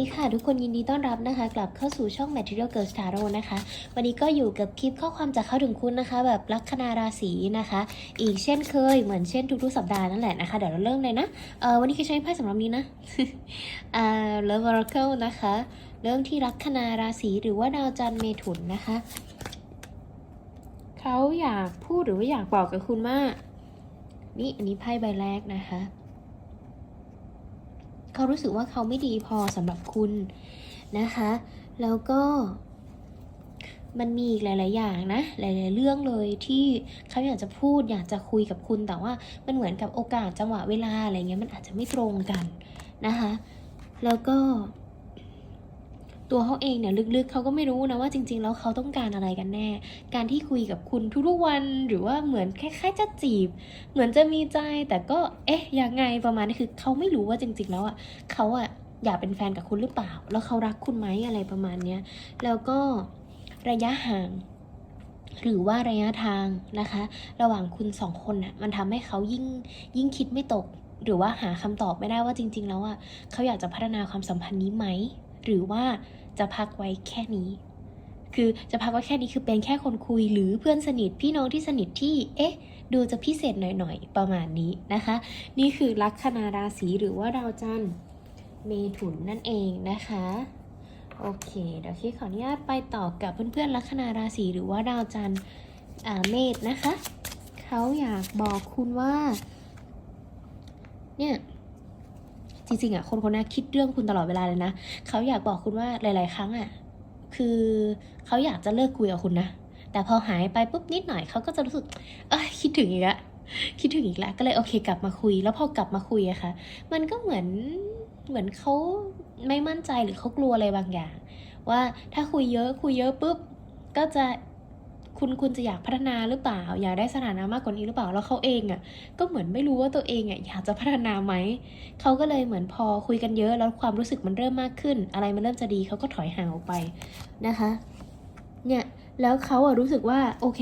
ดีค่ะ ทุกคนยินดีต้อนรับนะคะ กลับเข้าสู่ช่อง Material Girls Tarot นะคะ วันนี้ก็อยู่กับคลิปข้อความจากเข้าถึงคุณนะคะ แบบลัคนาราศีนะคะ อีกเช่นเคยเหมือนเช่นทุกๆสัปดาห์นั่นแหละนะคะ เดี๋ยวเราเริ่มเลยนะเออวันนี้คือใช้ไพ่สำหรับนี้นะอ่า Love Oracle นะคะ เริ่มที่ลัคนาราศีหรือว่าดาวจันทร์เมถุนนะคะเขาอยากพูดหรือว่าอยากบอกกับคุณว่านี่อันนี้ไพ่ใบแรกนะคะ เขารู้สึกว่าเขาไม่ดีพอสำหรับคุณนะคะ แล้วก็มันมีอีกหลาย ๆ อย่างนะ หลาย ๆ เรื่องเลยที่เขาอยากจะพูดอยากจะคุยกับคุณ แต่ว่ามันเหมือนกับโอกาสจังหวะเวลาอะไรเงี้ยมันอาจจะไม่ตรงกันนะคะ แล้วก็ ตัวเขาเองเนี่ยลึกๆเขาก็ไม่รู้นะว่าจริง ๆ แล้วเขาต้องการอะไรกันแน่ การที่คุยกับคุณทุกๆวันหรือว่าเหมือนคล้ายๆจะจีบ เหมือนจะมีใจแต่ก็เอ๊ะยังไงประมาณนี้คือเขาไม่รู้ว่าจริง ๆ แล้วอะเขาอะอยากเป็นแฟนกับคุณหรือเปล่า แล้วเขารักคุณไหมอะไรประมาณเนี้ยแล้วก็ระยะห่างหรือว่าระยะทางนะคะ ระหว่างคุณสองคนน่ะมันทำให้เขายิ่งยิ่งคิดไม่ตก หรือว่าหาคำตอบไม่ได้ว่าจริง ๆ แล้วอะเขาอยากจะพัฒนาความสัมพันธ์นี้ไหม หรือว่า จะพักไว้แค่นี้ คือจะพักไว้แค่นี้คือเป็นแค่คนคุยหรือเพื่อนสนิทพี่น้องที่สนิทที่ เอ๊ะ ดูจะพิเศษหน่อยๆ ประมาณนี้นะคะ นี่คือลัคนาราศีหรือว่าดาวจันทร์เมถุนนั่นเองนะคะโอเคเดี๋ยวที่ขออนุญาตไปต่อกับเพื่อนๆลัคนาราศีหรือว่าดาวจันทร์เมษนะคะ เขาอยากบอกคุณว่า เนี่ย จริงๆอะคนคนนี้คิดเรื่องคุณตลอดเวลาเลยนะเขาอยากบอกคุณว่าหลาย ๆ ครั้งอะคือเขาอยากจะเลิกคุยกับคุณนะแต่พอหายไปปุ๊บนิดหน่อยเขาก็จะรู้สึกเอ้ยคิดถึงอีกล้วคิดถึงอีกแล้วก็เลยโอเคกลับมาคุย แล้วพอกลับมาคุยอะค่ะ มันก็เหมือนเหมือนเขาไม่มั่นใจหรือเขากลัวอะไรบางอย่าง ว่าถ้าคุยเยอะคุยเยอะปุ๊บก็จะ คุณคุณจะอยากพัฒนาหรือเปล่า อยากได้สถานะมากกว่านี้หรือเปล่าแล้วเขาเองอะก็เหมือนไม่รู้ว่าตัวเองอะอยากจะพัฒนาไหมเขาก็เลยเหมือนพอคุยกันเยอะแล้วความรู้สึกมันเริ่มมากขึ้น อะไรมันเริ่มจะดีเขาก็ถอยห่างออกไปนะคะเนี่ยแล้วเขาอะรู้สึกว่าโอเค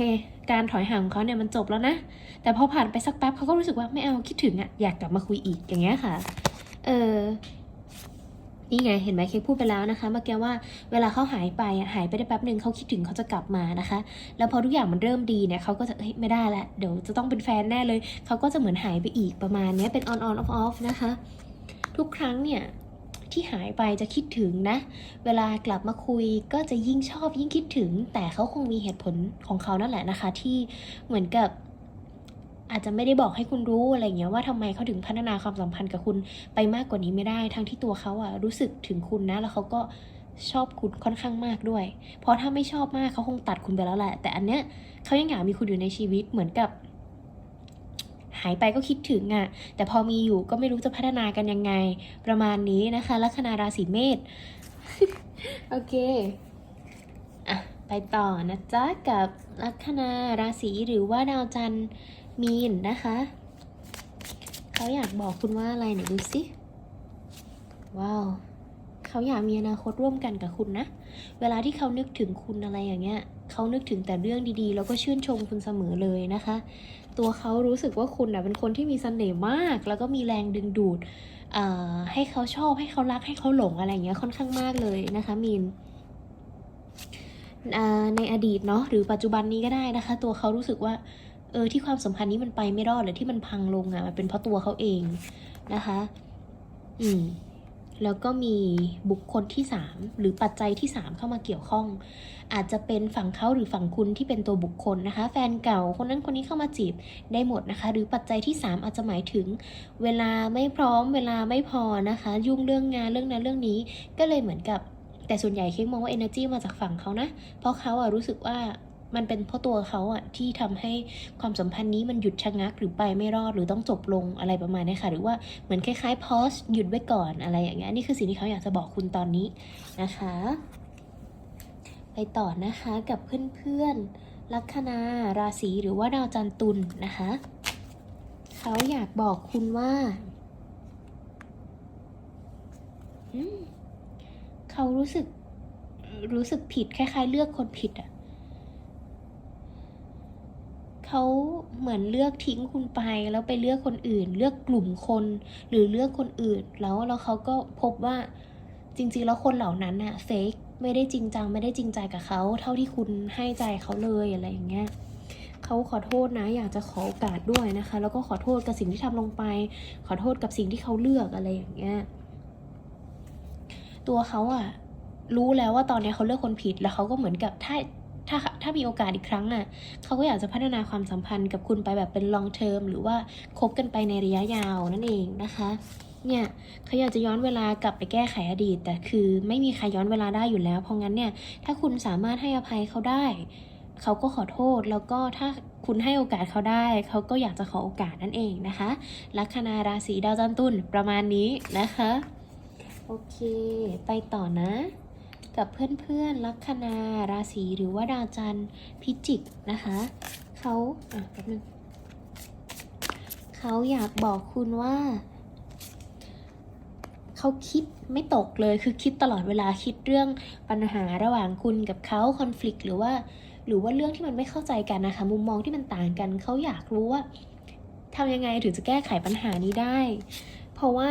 การถอยห่างของเขาเนี่ยมันจบแล้วนะ แต่พอผ่านไปสักแป๊บเขาก็รู้สึกว่าไม่เอาคิดถึงอะอยากกลับมาคุยอีกอย่างเงี้ยค่ะ เออ นี่ไงเห็นไหมเค้กพูดไปแล้วนะคะเมื่อกี้ว่าเวลาเขาหายไปอะหายไปได้แป๊บหนึ่งเขาคิดถึงเขาจะกลับมานะคะ แล้วพอทุกอย่างมันเริ่มดีเนี่ยเขาก็จะเฮ้ยไม่ได้ละเดี๋ยวจะต้องเป็นแฟนแน่เลยเขาก็จะเหมือนหายไปอีกประมาณเนี้ยเป็น on on off off นะคะ ทุกครั้งเนี่ยที่หายไปจะคิดถึงนะ เวลากลับมาคุยก็จะยิ่งชอบยิ่งคิดถึง แต่เขาคงมีเหตุผลของเขานั่นแหละนะคะ ที่เหมือนกับ อาจจะไม่ได้บอกให้คุณรู้อะไรเงี้ยว่าทำไมเขาถึงพัฒนาความสัมพันธ์กับคุณไปมากกว่านี้ไม่ได้ ทั้งที่ตัวเขาอะรู้สึกถึงคุณนะ แล้วเขาก็ชอบคุณค่อนข้างมากด้วย เพราะถ้าไม่ชอบมากเขาคงตัดคุณไปแล้วแหละ แต่อันเนี้ยเขายังอยากมีคุณอยู่ในชีวิตเหมือนกับ หายไปก็คิดถึงอะแต่พอมีอยู่ก็ไม่รู้จะพัฒนากันยังไง ประมาณนี้นะคะ ลัคนาราศีเมษ โอเค อะ ไปต่อนะจ๊ะกับลัคนาราศีหรือว่าดาวจันทร์ มีนนะคะ เขาอยากบอกคุณว่าอะไรไหนดูสิ ว้าว เขาอยากมีอนาคตร่วมกันกับคุณนะ เวลาที่เขานึกถึงคุณอะไรอย่างเงี้ย เขานึกถึงแต่เรื่องดีๆ แล้วก็ชื่นชมคุณเสมอเลยนะคะ ตัวเขารู้สึกว่าคุณน่ะเป็นคนที่มีเสน่ห์มาก แล้วก็มีแรงดึงดูดให้เขาชอบให้เขารักให้เขาหลงอะไรอย่างเงี้ยค่อนข้างมากเลยนะคะมีนในอดีตเนาะหรือปัจจุบันนี้ก็ได้นะคะ ตัวเขารู้สึกว่า เออที่ความสัมพันธ์นี้มันไปไม่รอดหรือที่มันพังลงอะ่ะมันเป็นเพราะตัวเขาเองนะคะ อืมแล้วก็มีบุคคลที่ 3 หรือปัจจัยที่ 3 เข้ามาเกี่ยวข้อง อาจจะเป็นฝั่งเขาหรือฝั่งคุณที่เป็นตัวบุคคลนะคะ แฟนเก่าคนนั้นคนนี้เข้ามาจีบได้หมดนะคะ หรือปัจจัยที่ 3 อาจจะหมายถึง เวลาไม่พร้อม เวลาไม่พอนะคะ ยุ่งเรื่องงานเรื่องนั้นเรื่องนี้ ก็เลยเหมือนกับแต่ส่วนใหญ่เค้กมองว่า energy มาจากฝั่งเขานะ เพราะเขาอะรู้สึกว่า มันเป็นเพราะตัวเขาอะที่ทำให้ความสัมพันธ์นี้มันหยุดชะงักหรือไปไม่รอดหรือต้องจบลงอะไรประมาณนี้ค่ะ หรือว่าเหมือนคล้ายๆ pause หยุดไว้ก่อนอะไรอย่างเงี้ยนี่คือสิ่งที่เขาอยากจะบอกคุณตอนนี้นะคะ ไปต่อนะคะกับเพื่อนๆลัคนาราศีหรือว่าดาวจันทร์ตุลนะคะเขาอยากบอกคุณว่าเขารู้สึกรู้สึกผิดคล้ายๆ เลือกคนผิดอะ เขาเหมือนเลือกทิ้งคุณไป แล้วไปเลือกคนอื่น เลือกกลุ่มคน หรือเลือกคนอื่น แล้วแล้วเขาก็พบว่าจริงๆ แล้วคนเหล่านั้นน่ะเฟกไม่ได้จริงจังไม่ได้จริงใจกับเขาเท่าที่คุณให้ใจเขาเลยอะไรอย่างเงี้ยเขาขอโทษนะ อยากจะขอโอกาสด้วยนะคะ แล้วก็ขอโทษกับสิ่งที่ทำลงไป ขอโทษกับสิ่งที่เขาเลือกอะไรอย่างเงี้ยตัวเขาอะรู้แล้วว่าตอนนี้เขาเลือกคนผิดแล้วเขาก็เหมือนกับถ้า ถ้าถ้ามีโอกาสอีกครั้งอะเขาก็อยากจะพัฒนาความสัมพันธ์กับคุณไปแบบเป็น long term หรือว่าคบกันไปในระยะยาวนั่นเองนะคะเนี่ยเขาอยากจะย้อนเวลากลับไปแก้ไขอดีต แต่คือไม่มีใครย้อนเวลาได้อยู่แล้วเพราะงั้นเนี่ยถ้าคุณสามารถให้อภัยเขาได้เขาก็ขอโทษแล้วก็ถ้าคุณให้โอกาสเขาได้ เขาก็อยากจะขอโอกาสนั่นเองนะคะลัคนาราศีดาวจันทร์ตุลประมาณนี้นะคะ โอเค ไปต่อนะ กับเพื่อนๆลัคนาราศีหรือว่าดาวจันทร์พิจิกนะคะเขาอะแป๊บนึงเขาอยากบอกคุณว่าเขาคิดไม่ตกเลยคือคิดตลอดเวลาคิดเรื่องปัญหาระหว่างคุณกับเขาคอน FLICT หรือว่า หรือว่าเรื่องที่มันไม่เข้าใจกันนะคะ มุมมองที่มันต่างกันเขาอยากรู้ว่าทำยังไงถึงจะแก้ไขปัญหานี้ได้ เพราะว่า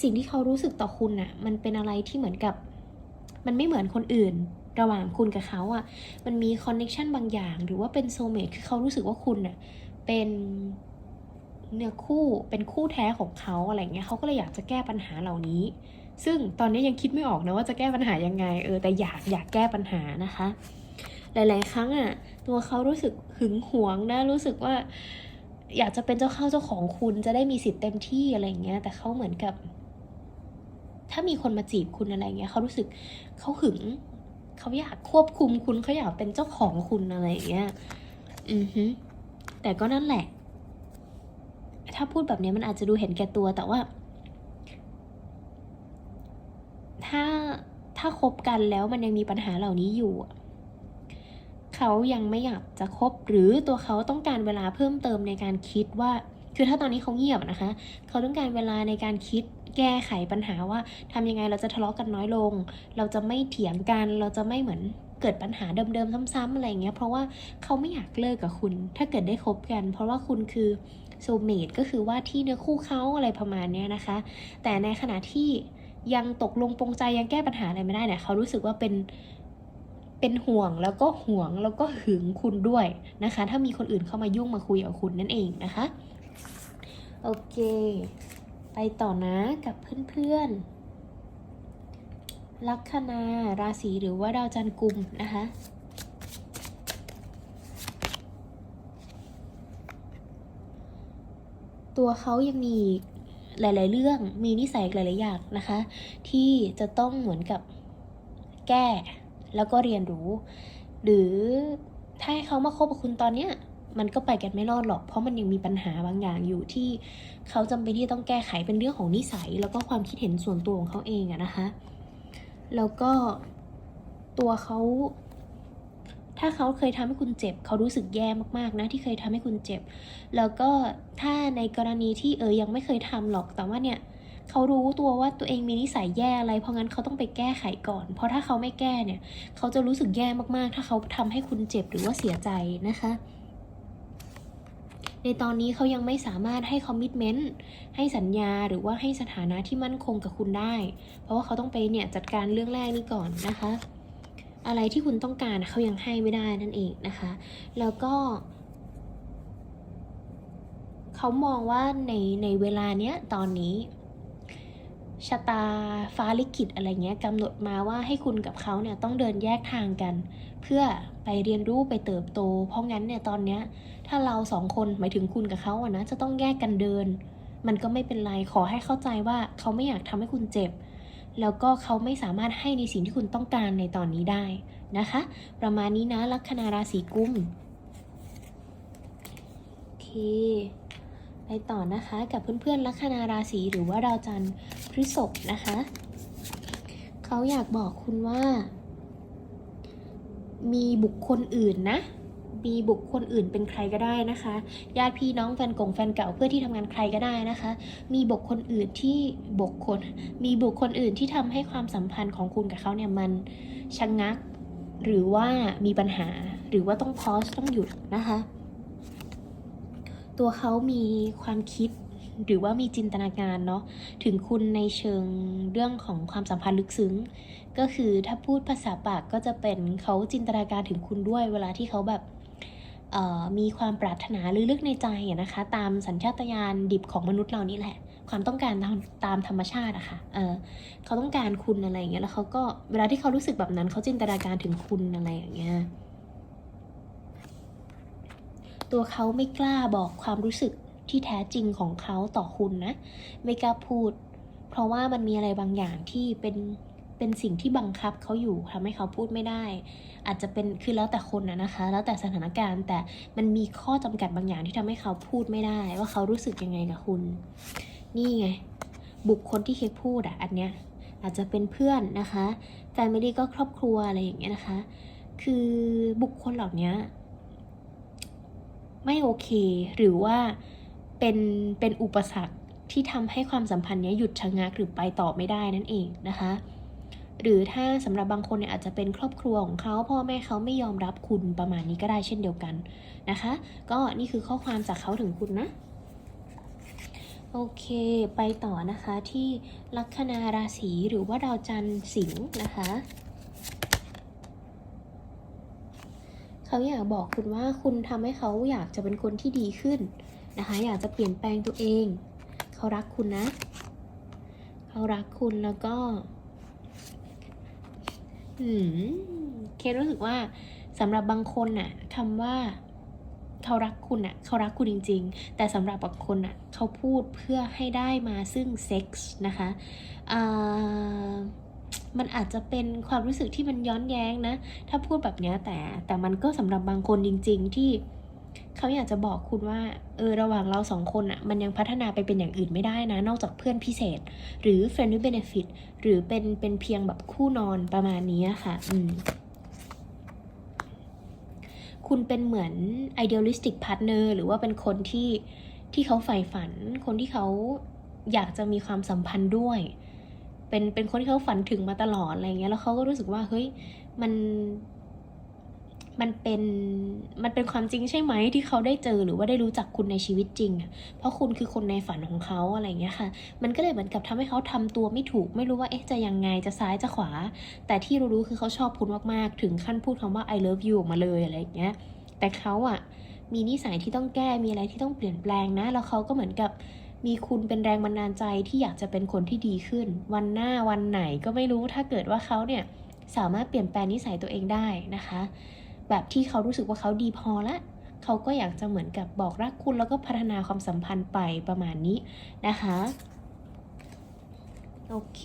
สิ่งที่เขารู้สึกต่อคุณน่ะ มันเป็นอะไรที่เหมือนกับ มันไม่เหมือนคนอื่น ระหว่างคุณกับเขาอะ มันมีคอนเน็ชันบางอย่าง หรือว่าเป็นโซเมตคือเขารู้สึกว่าคุณน่ะเป็นเนื้อคู่เป็นคู่แท้ของเขาอะไรเงี้ยเขาก็เลยอยากจะแก้ปัญหาเหล่านี้ ซึ่งตอนนี้ยังคิดไม่ออกนะว่าจะแก้ปัญหายังไง เออแต่อยากอยากแก้ปัญหานะคะ หลาย ๆ ครั้งอะ ตัวเขารู้สึกหึงหวงนะรู้สึกว่า อยากจะเป็นเจ้าเข้าเจ้าของคุณจะได้มีสิทธิ์เต็มที่อะไรเงี้ยแต่เขาเหมือนกับ ถ้ามีคนมาจีบคุณอะไรเงี้ยเขารู้สึกเขาหึงเขาอยากควบคุมคุณเขาอยากเป็นเจ้าของคุณอะไรเงี้ยอือฮึแต่ก็นั่นแหละ ถ้าพูดแบบนี้มันอาจจะดูเห็นแก่ตัวแต่ว่า ถ้าถ้าคบกันแล้วมันยังมีปัญหาเหล่านี้อยู่เขายังไม่อยากจะคบหรือตัวเขาต้องการเวลาเพิ่มเติมในการคิดว่า คือถ้าตอนนี้เขาเงียบนะคะ เขาต้องการเวลาในการคิด แก้ไขปัญหาว่าทำยังไงเราจะทะเลาะกันน้อยลง เราจะไม่เถียงกันเราจะไม่เหมือนเกิดปัญหาเดิมๆ ซ้ำๆอะไรอย่างเงี้ยเพราะว่าเขาไม่อยากเลิกกับคุณ ถ้าเกิดได้คบกัน เพราะว่าคุณคือโซเมตก็คือว่าที่เนื้อคู่เขาอะไรประมาณเนี้ยนะคะ แต่ในขณะที่ยังตกลงปรงใจยังแก้ปัญหาอะไรไม่ได้เนี่ยเขารู้สึกว่าเป็นเป็นห่วงแล้วก็ห่วงแล้วก็หึงคุณด้วยนะคะ ถ้ามีคนอื่นเข้ามายุ่งมาคุยกับคุณนั่นเองนะคะ โอเค ไปต่อนะกับเพื่อนๆ ลัคนาราศีหรือว่าดาวจันทร์กุมนะคะตัวเขายังมีหลาย ๆ เรื่อง มีนิสัยหลาย ๆ อย่างนะคะ ที่จะต้องเหมือนกับแก้ แล้วก็เรียนรู้ หรือถ้าให้เขามาคบกับคุณตอนเนี้ย มันก็ไปกันไม่รอดหรอก เพราะมันยังมีปัญหาบางอย่างอยู่ที่เขาจำเป็นที่ต้องแก้ไขเป็นเรื่องของนิสัย แล้วก็ความคิดเห็นส่วนตัวของเขาเองอะนะคะ แล้วก็ตัวเขาถ้าเขาเคยทำให้คุณเจ็บ เขารู้สึกแย่มากๆนะที่เคยทำให้คุณเจ็บ แล้วก็ถ้าในกรณีที่เออยังไม่เคยทำหรอกแต่ว่าเนี่ยเขารู้ตัวว่าตัวเองมีนิสัยแย่อะไร เพราะงั้นเขาต้องไปแก้ไขก่อน เพราะถ้าเขาไม่แก้เนี่ย เขาจะรู้สึกแย่มากๆ ถ้าเขาทำให้คุณเจ็บหรือว่าเสียใจนะคะ ในตอนนี้เขายังไม่สามารถให้คอมมิชเมนต์ให้สัญญาหรือว่าให้สถานะที่มั่นคงกับคุณได้ เพราะว่าเขาต้องไปเนี่ยจัดการเรื่องแรกนี้ก่อนนะคะ อะไรที่คุณต้องการเขายังให้ไม่ได้นั่นเองนะคะ แล้วก็เขามองว่าในในเวลาเนี้ยตอนนี้ชะตาฟ้าลิขิตอะไรเงี้ยกำหนดมาว่าให้คุณกับเขาเนี่ยต้องเดินแยกทางกัน เพื่อ ไปเรียนรู้ไปเติบโต เพราะงั้นเนี่ยตอนเนี้ยถ้าเราสองคนหมายถึงคุณกับเขาอะนะจะต้องแยกกันเดิน มันก็ไม่เป็นไรขอให้เข้าใจว่าเขาไม่อยากทำให้คุณเจ็บ แล้วก็เขาไม่สามารถให้ในสิ่งที่คุณต้องการในตอนนี้ได้นะคะ ประมาณนี้นะลัคนาราศีกุมโอเคไปต่อนะคะกับเพื่อนๆลัคนาราศีหรือว่าดาวจันทร์พฤษภนะคะ เขาอยากบอกคุณว่า มีบุคคลอื่นนะ มีบุคคลอื่นเป็นใครก็ได้นะคะ ญาติพี่น้องแฟนกงแฟนเก่าเพื่อที่ทำงานใครก็ได้นะคะ มีบุคคลอื่นที่บุคคล มีบุคคลอื่นที่ทำให้ความสัมพันธ์ของคุณกับเขาเนี่ยมันชะงงัก หรือว่ามีปัญหา หรือว่าต้องพอสต้องหยุดนะคะ ตัวเขามีความคิด หรือว่ามีจินตนาการเนาะถึงคุณในเชิงเรื่องของความสัมพันธ์ลึกซึ้ง ก็คือถ้าพูดภาษาปากก็จะเป็นเขาจินตนาการถึงคุณด้วย เวลาที่เขาแบบมีความปรารถนาลึกๆในใจนะคะ ตามสัญชาตญาณดิบของมนุษย์เรานี่แหละ ความต้องการตามตามธรรมชาติอะค่ะเเขาต้องการคุณอะไรอย่างเงี้ยแล้วเขาก็เวลาที่เขารู้สึกแบบนั้นเขาจินตนาการถึงคุณอะไรอย่างเงี้ยตัวเขาไม่กล้าบอกความรู้สึก ที่แท้จริงของเขาต่อคุณนะ ไม่กล้าพูด เพราะว่ามันมีอะไรบางอย่างที่เป็นเป็นสิ่งที่บังคับเขาอยู่ทำให้เขาพูดไม่ได้ อาจจะเป็นคือแล้วแต่คนนะนะคะ แล้วแต่สถานการณ์ แต่มันมีข้อจำกัดบางอย่างที่ทำให้เขาพูดไม่ได้ ว่าเขารู้สึกยังไงกับคุณ นี่ไง บุคคลที่เคกพูดอะอันเนี้ยอาจจะเป็นเพื่อนนะคะแฟมิลี่ก็ครอบครัวอะไรอย่างเงี้ยนะคะ คือบุคคลเหล่านี้ไม่โอเคหรือว่า เป็นเป็นอุปสรรคที่ทำให้ความสัมพันธ์เนี้ยหยุดชะงักหรือไปต่อไม่ได้นั่นเองนะคะ หรือถ้าสำหรับบางคนเนี่ยอาจจะเป็นครอบครัวของเขาพ่อแม่เขาไม่ยอมรับคุณประมาณนี้ก็ได้เช่นเดียวกันนะคะ ก็นี่คือข้อความจากเขาถึงคุณนะโอเค ไปต่อนะคะที่ลัคนาราศีหรือว่าดาวจันทร์สิงห์นะคะ เขาอยากบอกคุณว่าคุณทำให้เขาอยากจะเป็นคนที่ดีขึ้น นะคะ อยากจะเปลี่ยนแปลงตัวเอง เขารักคุณนะ เขารักคุณแล้วก็ อืม เคสรู้สึกว่าสำหรับบางคนน่ะคำว่าเขารักคุณน่ะเขารักคุณจริง ๆ แต่สำหรับบางคนน่ะเขาพูดเพื่อให้ได้มาซึ่งเซ็กส์นะคะมันอาจจะเป็นความรู้สึกที่มันย้อนแย้งนะ ถ้าพูดแบบนี้แต่แต่มันก็สำหรับบางคนจริง ๆ ที่ เขาอยากจะบอกคุณว่าเออระหว่างเราสองคนอะมันยังพัฒนาไปเป็นอย่างอื่นไม่ได้นะ นอกจากเพื่อนพิเศษ หรือ friend with benefit หรือเป็นเป็นเพียงแบบคู่นอนประมาณนี้ค่ะ อืมคุณเป็นเหมือน idealistic partner หรือว่าเป็นคนที่ที่เขาใฝ่ฝัน คนที่เขาอยากจะมีความสัมพันธ์ด้วย เป็นเป็นคนที่เขาฝันถึงมาตลอดอะไรเงี้ย แล้วเขาก็รู้สึกว่าเฮ้ยมัน มันเป็นมันเป็นความจริงใช่ไหมที่เขาได้เจอหรือว่าได้รู้จักคุณในชีวิตจริง เพราะคุณคือคนในฝันของเขาอะไรเงี้ยค่ะ มันก็เลยเหมือนกับทำให้เขาทำตัวไม่ถูก ไม่รู้ว่าเอ๊ะจะยังไงจะซ้ายจะขวา แต่ที่รู้ๆคือเขาชอบคุณมากๆ ถึงขั้นพูดคำว่า I love you ออกมาเลยอะไรอย่างเงี้ย แต่เขาอะมีนิสัยที่ต้องแก้มีอะไรที่ต้องเปลี่ยนแปลงนะ แล้วเขาก็เหมือนกับมีคุณเป็นแรงบันดาลใจที่อยากจะเป็นคนที่ดีขึ้น วันหน้าวันไหนก็ไม่รู้ถ้าเกิดว่าเขาเนี่ยสามารถเปลี่ยนแปลงนิสัยตัวเองได้นะคะ แบบที่เขารู้สึกว่าเขาดีพอละเขาก็อยากจะเหมือนกับบอกรักคุณแล้วก็พัฒนาความสัมพันธ์ไปประมาณนี้นะคะ โอเค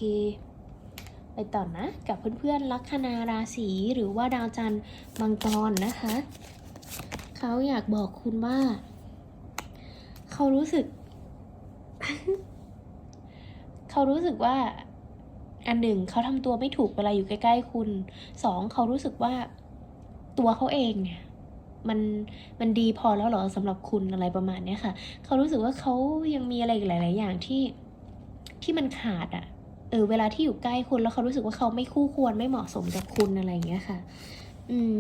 ไปต่อนะ กับเพื่อนๆลัคนาราศีหรือว่าดาวจันทร์มังกรนะคะ เขาอยากบอกคุณว่า เขารู้สึก เขารู้สึกว่าอันหนึ่งเขาทำตัวไม่ถูกเวลาอยู่ใกล้ ๆ คุณสองเขารู้สึกว่า ตัวเขาเองเนี่ยมันมันดีพอแล้วเหรอสำหรับคุณอะไรประมาณเนี้ยค่ะ เขารู้สึกว่าเขายังมีอะไรหลาย ๆ อย่างที่ที่มันขาดอะ่ะเออเวลาที่อยู่ใกล้คุณแล้วเขารู้สึกว่าเขาไม่คู่ควรไม่เหมาะสมกับคุณอะไรอย่างเงี้ยค่ะ อืม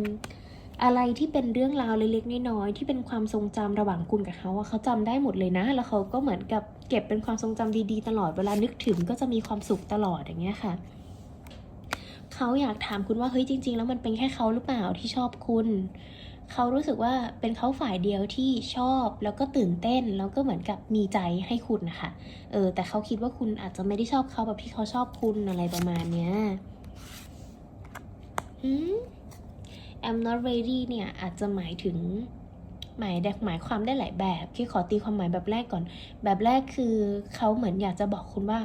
อะไรที่เป็นเรื่องราวเล็กๆน้อยๆที่เป็นความทรงจำระหว่างคุณกับเขาอะเขาจำได้หมดเลยนะ แล้วเขาก็เหมือนกับเก็บเป็นความทรงจำดีๆ ตลอดเวลานึกถึงก็จะมีความสุขตลอดอย่างเงี้ยค่ะ เขาอยากถามคุณว่าเฮ้ยจริง ๆ แล้วมันเป็นแค่เขาหรือเปล่าที่ชอบคุณ เขารู้สึกว่าเป็นเขาฝ่ายเดียวที่ชอบแล้วก็ตื่นเต้นแล้วก็เหมือนกับมีใจให้คุณนะคะเออแต่เขาคิดว่าคุณอาจจะไม่ได้ชอบเขาแบบที่เขาชอบคุณอะไรประมาณเนี้ยหืม I'm not ready เนี่ยอาจจะหมายถึงหมายหมายความได้หลายแบบที่ขอตีความหมายแบบแรกก่อน แบบแรกคือเขาเหมือนอยากจะบอกคุณว่า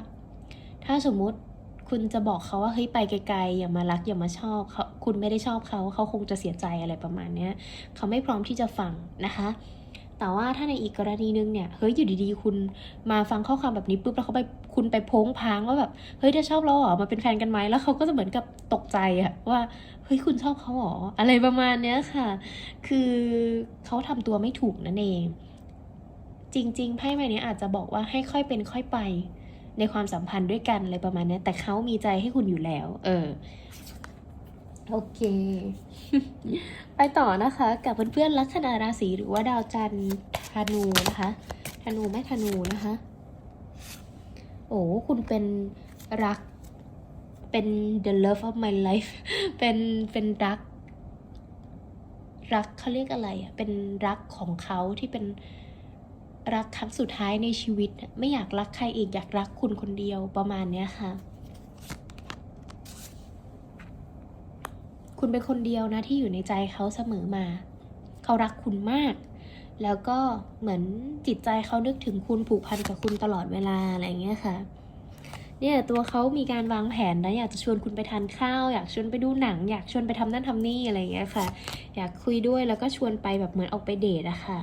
ถ้าสมมุติ คุณจะบอกเขาว่าเฮ้ยไปไกลๆอย่ามารักอย่ามาชอบเขาคุณไม่ได้ชอบเขาเขาคงจะเสียใจอะไรประมาณเนี้ยเขาไม่พร้อมที่จะฟังนะคะ แต่ว่าถ้าในอีกกรณีนึงเนี่ยเฮ้ยอยู่ดีๆ คุณมาฟังข้อความแบบนี้ปุ๊บแล้วเขาไปคุณไปโพ้งพางว่าแบบเฮ้ยถ้าชอบเราเหรอมาเป็นแฟนกันไหมแล้วเขาก็จะเหมือนกับตกใจอะว่าเฮ้ยคุณชอบเขาเหรออะไรประมาณเนี้ยค่ะ คือเขาทำตัวไม่ถูกนั่นเอง จริง ๆไพ่ใบนี้อาจจะบอกว่าให้ค่อยเป็นค่อยไป ในความสัมพันธ์ด้วยกันอะไรประมาณนี้แต่เขามีใจให้คุณอยู่แล้ว เออ โอเค ไปต่อนะคะ กับเพื่อนๆลัคนาราศีหรือว่าดาวจันทร์ธนูนะคะธนูไม่ธนูนะคะ โอ้คุณเป็นรัก เป็น the love of my life เป็นเป็นรัก รักเขาเรียกอะไรอะเป็นรักของเขาที่เป็น รักครั้งสุดท้ายในชีวิต ไม่อยากรักใครอีกอยากรักคุณคนเดียวประมาณเนี้ยค่ะ คุณเป็นคนเดียวนะที่อยู่ในใจเขาเสมอมา เขารักคุณมาก แล้วก็เหมือนจิตใจเขานึกถึงคุณผูกพันกับคุณตลอดเวลาอะไรเงี้ยค่ะเนี่ยตัวเขามีการวางแผนนะอยากจะชวนคุณไปทานข้าว อยากชวนไปดูหนัง อยากชวนไปทำนั่นทำนี่อะไรอย่างเงี้ยค่ะ อยากคุยด้วยแล้วก็ชวนไปแบบเหมือนออกไปเดทอะค่ะ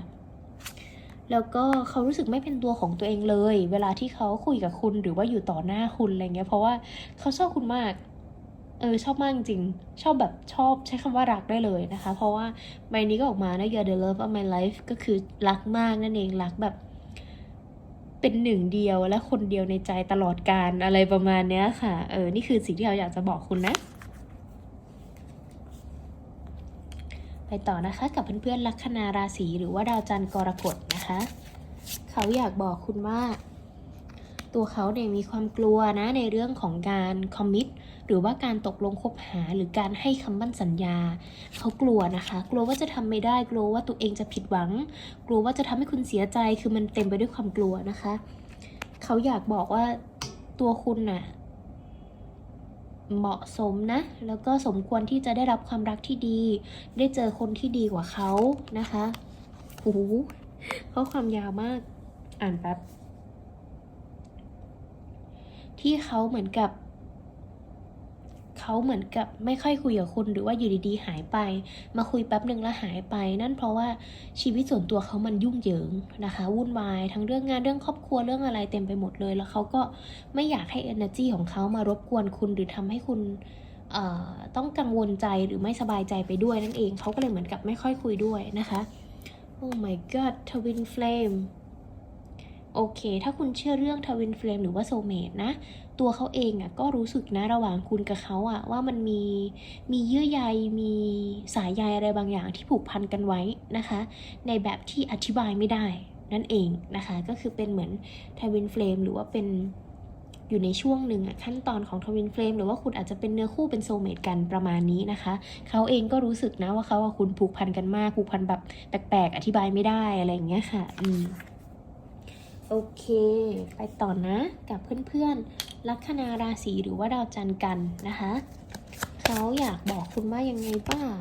แล้วก็เขารู้สึกไม่เป็นตัวของตัวเองเลย เวลาที่เขาคุยกับคุณหรือว่าอยู่ต่อหน้าคุณอะไรเงี้ย เพราะว่าเขาชอบคุณมาก เออชอบมากจริง ชอบแบบชอบใช้คำว่ารักได้เลยนะคะ เพราะว่าใบนี้ก็ออกมานะ You're the love of my life ก็คือรักมากนั่นเองรักแบบเป็นหนึ่งเดียวและคนเดียวในใจตลอดการอะไรประมาณเนี้ยค่ะ เออ นี่คือสิ่งที่เราอยากจะบอกคุณนะ ไป ต่อนะคะกับเพื่อนๆลัคนาราศีหรือว่าดาวจันทร์กรกฎนะคะ เขาอยากบอกคุณว่า ตัวเขาเนี่ยมีความกลัวนะในเรื่องของการคอมมิตหรือว่าการตกลงคบหาหรือการให้คำมั่นสัญญา เขากลัวนะคะ กลัวว่าจะทำไม่ได้กลัวว่าตัวเองจะผิดหวัง กลัวว่าจะทำให้คุณเสียใจคือมันเต็มไปด้วยความกลัวนะคะ เขาอยากบอกว่าตัวคุณน่ะ เหมาะสมนะ แล้วก็สมควรที่จะได้รับความรักที่ดี ได้เจอคนที่ดีกว่าเขานะคะโอ้โหข้อความยาวมาก อ่านแป๊บ ที่เขาเหมือนกับ เขาเหมือนกับไม่ค่อยคุยกับคุณหรือว่าอยู่ดีๆ หายไป มาคุยแป๊บหนึ่งแล้วหายไป นั่นเพราะว่าชีวิตส่วนตัวเขามันยุ่งเหยิงนะคะ วุ่นวายทั้งเรื่องงานเรื่องครอบครัวเรื่องอะไรเต็มไปหมดเลย แล้วเขาก็ไม่อยากให้ energy ของเขามารบกวนคุณหรือทำให้คุณต้องกังวลใจหรือไม่สบายใจไปด้วยนั่นเองเขาก็เลยเหมือนกับไม่ค่อยคุยด้วยนะคะ Oh my god twin flame โอเค ถ้าคุณเชื่อเรื่องทวินเฟลมหรือว่าโซเม e นะ ตัวเขาเองอะก็รู้สึกนะระหว่างคุณกับเขาอะว่ามันมีมีเยื่อใยมีสายใยอะไรบางอย่างที่ผูกพันกันไว้นะคะ ในแบบที่อธิบายไม่ได้นั่นเองนะคะ ก็คือเป็นเหมือนทวินเฟลมหรือว่าเป็นอยู่ในช่วงหนึ่งอะขั้นตอนของทวินเฟลมหรือว่าคุณอาจจะเป็นเนื้อคู่เป็นโซเม e กันประมาณนี้นะคะ เขาเองก็รู้สึกนะว่าเขากับคุณผูกพันกันมากผูกพันแบบแปลกๆ อธิบายไม่ได้อะไรอย่างเงี้ยค่ะ อืมโอเค ไปต่อนะกับเพื่อนๆ ลัคนาราศีหรือว่าดาวจันทร์กันนะคะเขาอยากบอกคุณว่ายังไงบ้าง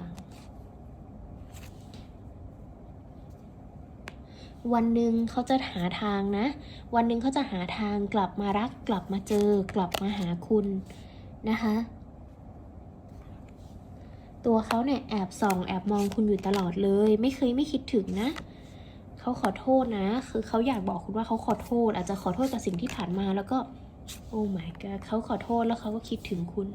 วันหนึ่งเขาจะหาทางนะ วันหนึ่งเขาจะหาทางกลับมารัก กลับมาเจอ กลับมาหาคุณนะคะ ตัวเขาเนี่ยแอบส่องแอบมองคุณอยู่ตลอดเลย ไม่เคยไม่คิดถึงนะ เขาขอโทษนะ คือเขาอยากบอกคุณว่าเขาขอโทษ อาจจะขอโทษกับสิ่งที่ผ่านมาแล้วก็ โอ้ my god เขาขอโทษแล้วเขาก็คิดถึงคุณ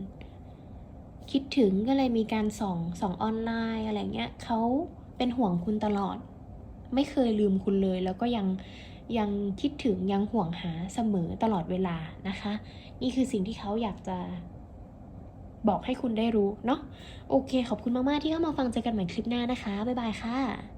คิดถึงก็เลยมีการส่องส่องออนไลน์อะไรเงี้ยเขาเป็นห่วงคุณตลอด ไม่เคยลืมคุณเลย แล้วก็ยังยังคิดถึงยังห่วงหาเสมอตลอดเวลานะคะ นี่คือสิ่งที่เขาอยากจะบอกให้คุณได้รู้เนาะโอเค ขอบคุณมาก ๆ ที่เข้ามาฟังเจอกันใหม่คลิปหน้านะคะ บ๊ายบายค่ะ